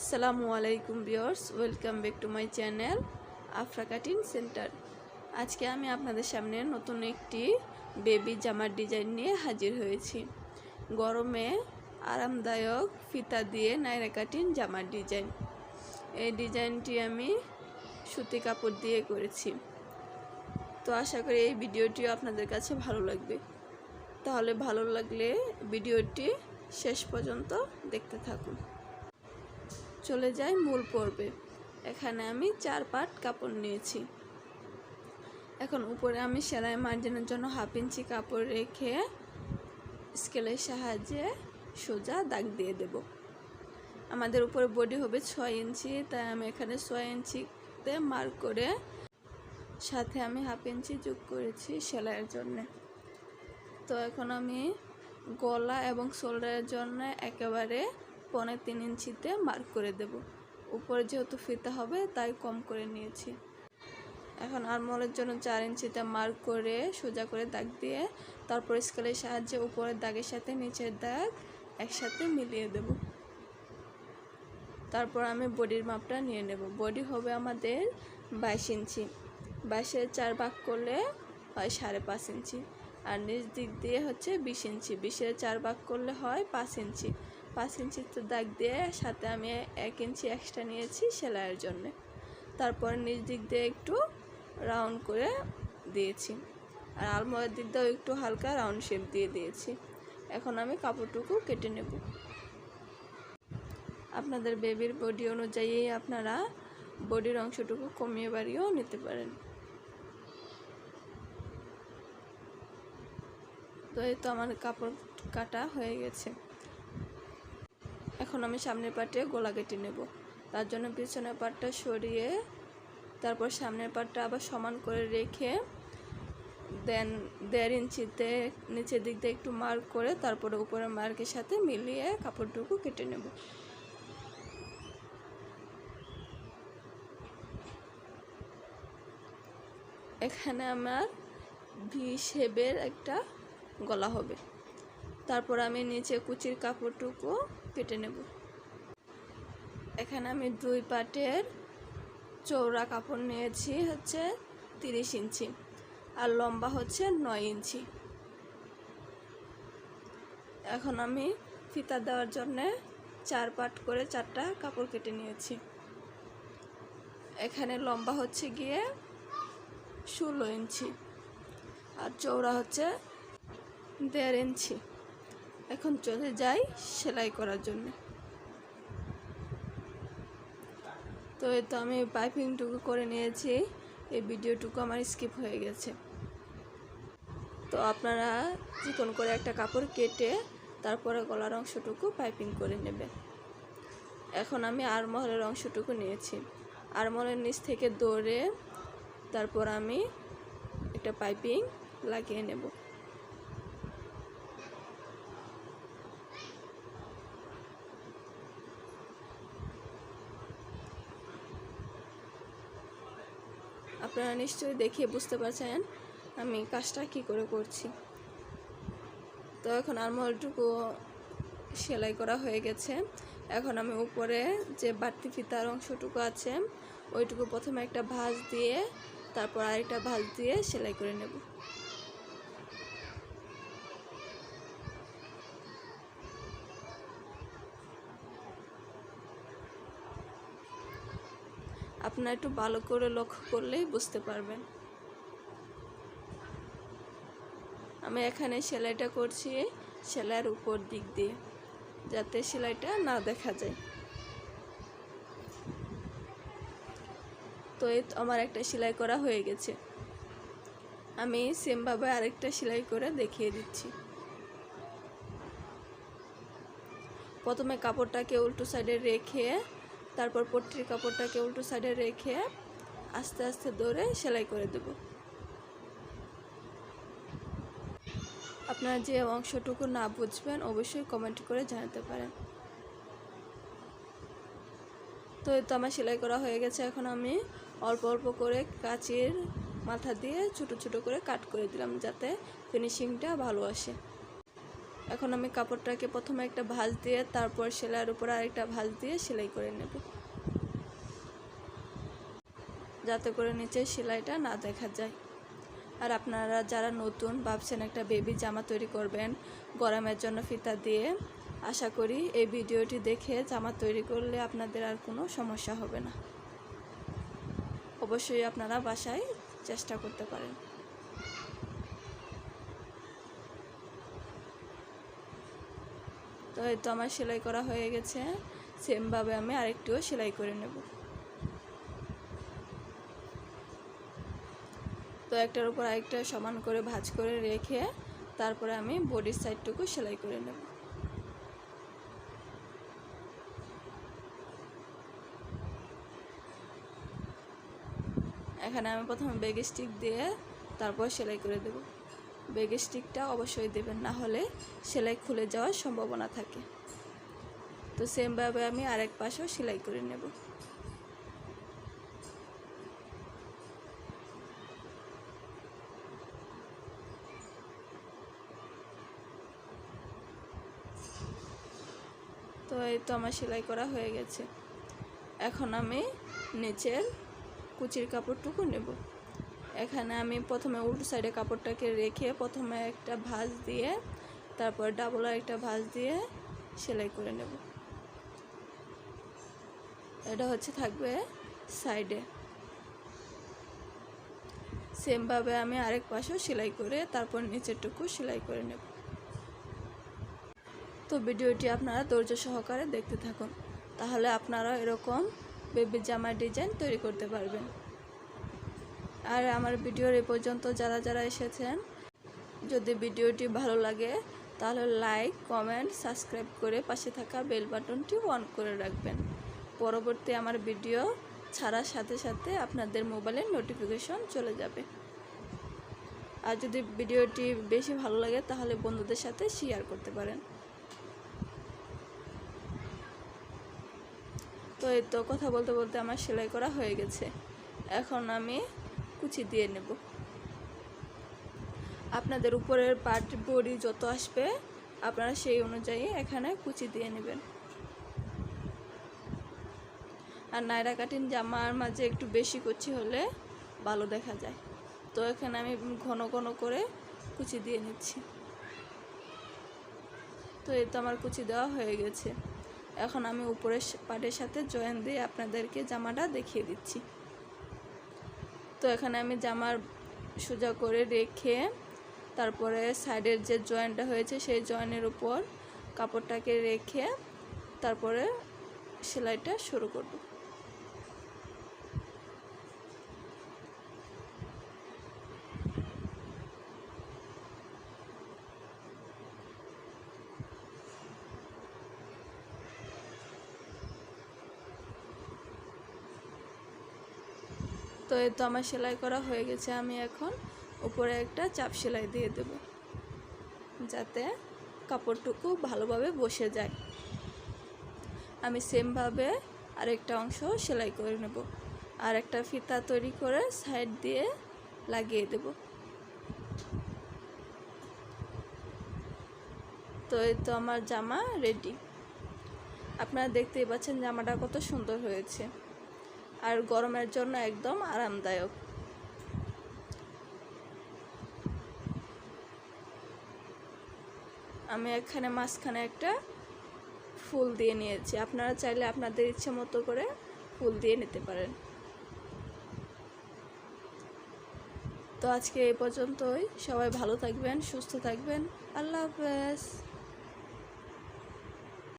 আসসালামু আলাইকুম dears welcome back to my channel Afra cutting centre. আজকে আমি আপনাদের সামনে নতুন একটি বেবি জামার ডিজাইন নিয়ে হাজির হয়েছি। গরমে আরামদায়ক ফিতা দিয়ে নাইরা কাটিং জামার ডিজাইন। এই ডিজাইনটি আমি সুতি কাপড় দিয়ে করেছি। তো আশা করি এই ভিডিওটিও আপনাদের কাছে ভালো লাগবে। তাহলে ভালো লাগলে ভিডিওটি শেষ পর্যন্ত দেখতে থাকুন। চলে যাই মূল পর্বে। এখানে আমি চার পাট কাপড় নিয়েছি। এখন উপরে আমি সেলাই মার্জিনের জন্য হাফ ইঞ্চি কাপড় রেখে স্কেলের সাহায্যে সোজা দাগ দিয়ে দেব। আমাদের উপরে বডি হবে ছয় ইঞ্চি, তাই আমি এখানে ছয় ইঞ্চিতে মার্ক করে সাথে আমি হাফ ইঞ্চি যোগ করেছি সেলাইয়ের জন্যে। তো এখন আমি গলা এবং শোল্ডারের জন্য একেবারে পৌনে তিন ইঞ্চিতে মার্ক করে দেব। উপরে যেহেতু ফিতে হবে, তাই কম করে নিয়েছি। এখন আরমলের জন্য চার ইঞ্চিতে মার্ক করে সোজা করে দাগ দিয়ে তারপর স্কেলের সাহায্যে উপরের দাগের সাথে নিচের দাগ একসাথে মিলিয়ে দেব। তারপর আমি বডির মাপটা নিয়ে নেব। বডি হবে আমাদের বাইশ ইঞ্চি। বাইশের চার ভাগ করলে হয় সাড়ে পাঁচ ইঞ্চি। আর নিচ দিক দিয়ে হচ্ছে বিশ ইঞ্চি। বিশের চার ভাগ করলে হয় পাঁচ ইঞ্চি। পাঁচ ইঞ্চি তো দাগ দিয়ে সাথে আমি এক ইঞ্চি এক্সট্রা নিয়েছি সেলাইয়ের জন্য। তারপর নিচ দিক দিয়ে একটু রাউন্ড করে দিয়েছি। আর আলমারের দিক দিয়েও একটু হালকা রাউন্ড শেপ দিয়ে দিয়েছি। এখন আমি কাপড়টুকু কেটে নেব। আপনাদের বেবির বডি অনুযায়ী আপনারা বডির অংশটুকু কমিয়ে বাড়িয়েও নিতে পারেন। তো এই তো আমার কাপড় কাটা হয়ে গেছে। এখন আমি সামনের পাটে গোলা কেটে নেব। তার জন্য পিছনের পাটটা সরিয়ে তারপর সামনের পাটটা আবার সমান করে রেখে দেন, দেড় ইঞ্চিতে নিচের দিক দিয়ে একটু মার্ক করে তারপরে উপরের মার্কের সাথে মিলিয়ে কাপড়টুকু কেটে নেব। এখানে আমার ভি শেপের একটা গলা হবে। তারপর আমি নিচে কুচির কাপড়টুকু কেটে নেব। এখানে আমি দুই পাটের চৌড়া কাপড় নিয়েছি হচ্ছে তিরিশ ইঞ্চি আর লম্বা হচ্ছে নয় ইঞ্চি। এখন আমি ফিতা দেওয়ার জন্যে চার পাট করে চারটা কাপড় কেটে নিয়েছি। এখানে লম্বা হচ্ছে গিয়ে ষোলো ইঞ্চি আর চৌড়া হচ্ছে দেড় ইঞ্চি। এখন চলে যাই সেলাই করার জন্য। তো এ তো আমি পাইপিংটুকু করে নিয়েছি, এই ভিডিওটুকু আমার স্কিপ হয়ে গেছে। তো আপনারা চিকন করে একটা কাপড় কেটে তারপরে গলার অংশটুকু পাইপিং করে নেবে এখন আমি আরমহলের অংশটুকু নিয়েছি। আরমহলের নিচ থেকে দৌড়ে তারপর আমি একটা পাইপিং লাগিয়ে নেব। আপনারা নিশ্চয়ই দেখে বুঝতে পারছেন আমি কাজটা কি করে করছি। তো এখন আলমলটুকু সেলাই করা হয়ে গেছে। এখন আমি উপরে যে বাড়তি ফিতার অংশটুকু আছে, ওইটুকু প্রথমে একটা ভাঁজ দিয়ে, তারপর আরেকটা ভাঁজ দিয়ে সেলাই করে নেব। আপনারা একটু ভালো করে লক্ষ্য করলেই বুঝতে পারবেন। আমি এখানে সেলাইটা করছি সেলাইয়ের উপর দিক দিয়ে, যাতে সেলাইটা না দেখা যায়। তো আমার একটা সেলাই করা হয়ে গেছে। আমি সেমভাবে আরেকটা সেলাই করে দেখিয়ে দিচ্ছি। প্রথমে কাপড়টাকে উল্টো সাইডে রেখে তারপর পট্টির কাপড়টাকে উল্টো সাইডে রেখে আস্তে আস্তে দৌড়ে সেলাই করে দেব। আপনারা যে অংশটুকু না বুঝবেন অবশ্যই কমেন্ট করে জানাতে পারেন। তো তো আমার সেলাই করা হয়ে গেছে। এখন আমি অল্প অল্প করে কাচির মাথা দিয়ে ছোট ছোট করে কাট করে দিলাম যাতে ফিনিশিংটা ভালো আসে। এখন আমি কাপড়টাকে প্রথমে একটা ভাঁজ দিয়ে, তারপর সেলাইয়ের উপর আরেকটা ভাঁজ দিয়ে সেলাই করে নেব। যাতে করে নিচে সেলাইটা না দেখা যায়। আর আপনারা যারা নতুন ভাবছেন একটা বেবি জামা তৈরি করবেন, গরমের জন্য ফিতা দিয়ে, আশা করি এই ভিডিওটি দেখে জামা তৈরি করলে আপনাদের আর কোনো সমস্যা হবে না। অবশ্যই আপনারা বাসায় চেষ্টা করতে পারেন। তো এই তো আমার সেলাই করা হয়ে গেছে। সেমভাবে আমি আরেকটুও সেলাই করে নেব। তো একটার উপর আরেকটা সমান করে ভাজ করে রেখে তারপরে আমি বডির সাইডটুকু সেলাই করে নেব। এখানে আমি প্রথমে বেগ স্টিক দিয়ে তারপর সেলাই করে দেব। বেগ স্টিকটা অবশ্যই দেবেন, না হলে সেলাই খুলে যাওয়ার সম্ভাবনা থাকে। তো সেমভাবে আমি আরেক পাশেও সেলাই করে নেব। তো এই তো আমার সেলাই করা হয়ে গেছে। এখন আমি নিচের কুচির কাপড়টুকু নেব। এখানে আমি প্রথমে উল্টো সাইডে কাপড়টাকে রেখে প্রথমে একটা ভাঁজ দিয়ে, তারপর ডাবল একটা ভাঁজ দিয়ে সেলাই করে নেব। এটা হচ্ছে থাকবে সাইডে। সেমভাবে আমি আরেক পাশেও সেলাই করে তারপর নিচেরটুকু সেলাই করে নেব। তো ভিডিওটি আপনারা ধৈর্য সহকারে দেখতে থাকুন, তাহলে আপনারা এরকম বেবি জামার ডিজাইন তৈরি করতে পারবেন। আর আমার ভিডিওর এ পর্যন্ত যারা যারা এসেছেন, যদি ভিডিওটি ভালো লাগে, তাহলে লাইক, কমেন্ট, সাবস্ক্রাইব করে পাশে থাকা বেল বাটনটি অন করে রাখবেন। পরবর্তী আমার ভিডিও ছাড়ার সাথে সাথে আপনাদের মোবাইলে নোটিফিকেশন চলে যাবে। আর যদি ভিডিওটি বেশি ভালো লাগে, তাহলে বন্ধুদের সাথে শেয়ার করতে পারেন। তো এই তো কথা বলতে বলতে আমার সেলাই করা হয়ে গেছে। এখন আমি কুচি দিয়ে নেব। আপনাদের উপরের পার্ট বডি যত আসবে, আপনারা সেই অনুযায়ী এখানে কুচি দিয়ে নেবেন। আর নাইরা কাটিন জামার মাঝে একটু বেশি কুচি হলে ভালো দেখা যায়। তো এখানে আমি ঘন ঘন করে কুচি দিয়ে নিচ্ছি। তো এই তো আমার কুচি দেওয়া হয়ে গেছে। এখন আমি উপরের পাটের সাথে জয়েন দিয়ে আপনাদেরকে জামাটা দেখিয়ে দিচ্ছি। তো এখানে আমি জামার সোজা করে রেখে তারপরে সাইডের যে জয়েন্টটা হয়েছে সেই জয়েনের উপর কাপড়টাকে রেখে তারপরে সেলাইটা শুরু করব। তো এই তো আমার সেলাই করা হয়ে গেছে আমি এখন উপরে একটা চাপ সেলাই দিয়ে দেব, যাতে কাপড়টুকু ভালোভাবে বসে যায়। আমি সেমভাবে আরেকটা অংশ সেলাই করে নেব আর একটা ফিতা তৈরি করে সাইড দিয়ে লাগিয়ে দেব। তো এই তো আমার জামা রেডি আপনারা দেখতেই পাচ্ছেন জামাটা কত সুন্দর হয়েছে। আর গরমের জন্য একদম আরামদায়ক। আমি এখানে মাঝখানে একটা ফুল দিয়ে নিয়েছি। আপনারা চাইলে আপনাদের ইচ্ছে মতো করে ফুল দিয়ে নিতে পারেন। তো আজকে এই পর্যন্তই। সবাই ভালো থাকবেন, সুস্থ থাকবেন। আল্লাহ হাফেজ।